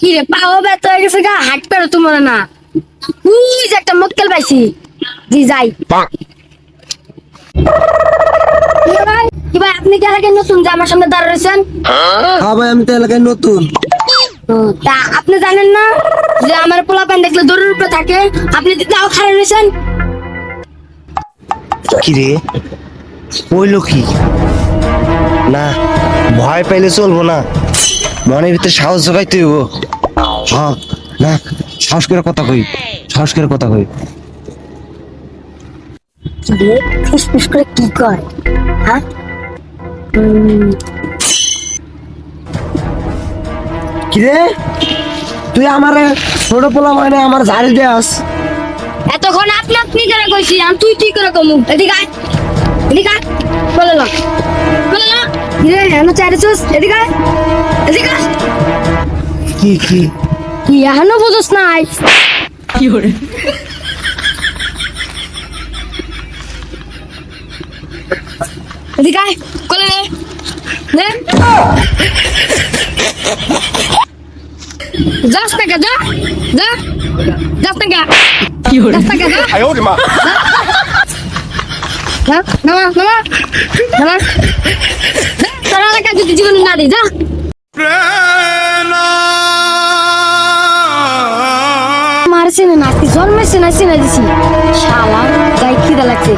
কি রে পাও ব্যথা হয়ে গেছে গা হাট পেরো তোমার না। উই যে একটা মক্কেল পাইছি। জি যাই। কি ভাই? আপনি কি এলাকায় নতুন যে আমার সামনে দাঁড়া রয়েছেন? হ্যাঁ ভাই আমি তো এলাকায় নতুন। তা আপনি জানেন না যে আমার পোলা প্যান দেখলে দৌড়ের উপরে থাকে? আপনি তাও খারাপ রয়েছেন? কি রে? কি? না ভয় পাইলে চলবো না। মনের ভিতরে সাহস জোগাইতে হইব। হ্যাঁ না সাহস করে কথা কই সাহস করে কথা কই। কি রে করে কি কয় হ্যাঁ? কিরে? তুই আমার ছোট পোলা মানে আমার ঝাড়ি দেয়াস। এতক্ষণ আপনি আপনি করে কইছি আমি তুই তুই করে কমু? এদিকে আয়। এদিকে এখনও চাইছিস এদিকে এদিকে কি কি? তুই এখনও বুঝোস নাই। কি করে এদিকে কোলে নে। যাস না যা। যা। যাস না কি। করে যাস না যা। আয় ওরে মা। না না না না যদি জীবন না দিই যা মারছে না নাকি জন্মেছে না, চিনা দিছি। শালা যাই খিদা লাগছে।